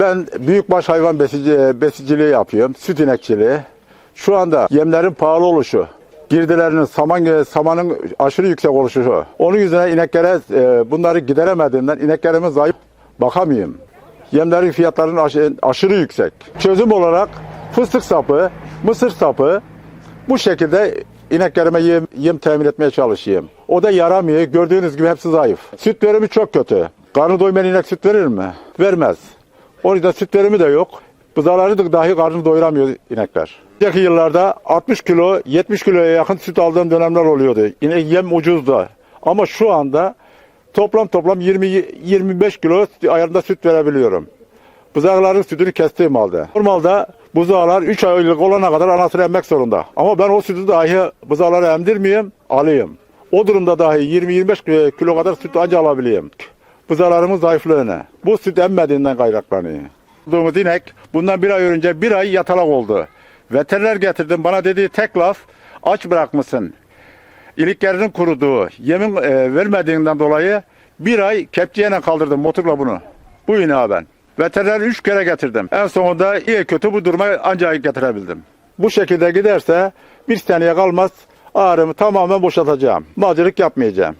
Ben büyükbaş hayvan besici, besiciliği yapıyorum, süt inekçiliği. Şu anda yemlerin pahalı oluşu, girdilerinin saman samanın aşırı yüksek oluşu. Onun yüzüne ineklere e, bunları gideremediğimden ineklerime zayıf bakamıyorum. Yemlerin fiyatlarının aşı- aşırı yüksek. Çözüm olarak fıstık sapı, mısır sapı bu şekilde ineklerime yem, yem temin etmeye çalışayım. O da yaramıyor. Gördüğünüz gibi hepsi zayıf. Süt verimi çok kötü. Karnı doymayan inek süt verir mi? Vermez. O yüzden süt verimi de yok. Bızaları da dahi karnını doyuramıyor inekler. Önceki yıllarda 60 kilo, 70 kiloya yakın süt aldığım dönemler oluyordu. Yine yem ucuzdu. Ama şu anda toplam toplam 20-25 kilo ayarında süt verebiliyorum. Buzağların sütünü kestiğim halde. Normalde buzağlar 3 aylık olana kadar anasını emmek zorunda. Ama ben o sütü dahi buzağlara emdirmeyeyim, alayım. O durumda dahi 20-25 kilo kadar süt anca alabileyim. Buzağlarımın zayıflığını. Bu süt emmediğinden kaynaklanıyor. Bulduğumuz inek bundan bir ay önce bir ay yatalak oldu. Veteriner getirdim bana dediği tek laf aç bırakmışsın. İliklerinin kuruduğu, yemin e, vermediğinden dolayı bir ay kepçeyle kaldırdım motorla bunu. Bu ineği ben. Veteriner üç kere getirdim. En sonunda iyi kötü bu duruma ancak getirebildim. Bu şekilde giderse bir seneye kalmaz ağrımı tamamen boşaltacağım. Macırık yapmayacağım.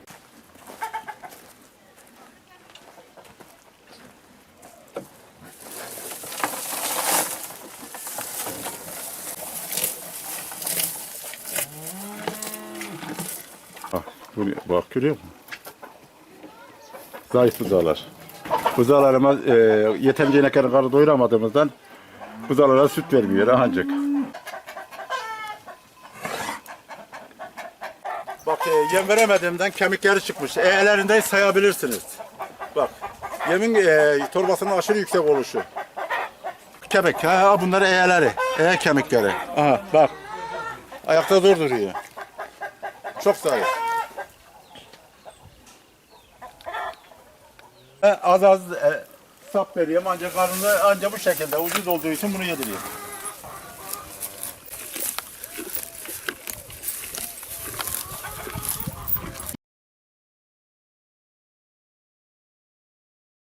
Bak, bu, bak görüyor musun? Zayıf buzağlar. Buzağlarıma e, yeterince ineklerin karnı doyuramadığımızdan buzağlara süt vermiyor ancak. Bak e, yem veremediğimden kemikleri çıkmış. Eğelerinde sayabilirsiniz. Bak yemin e, torbasının aşırı yüksek oluşu. Kemik ha bunlar eğeleri. Eğe kemikleri. Aha bak. Ayakta zor duruyor. Çok zayıf. Az az e, sap veriyorum ancak karnında ancak bu şekilde ucuz olduğu için bunu yediriyorum.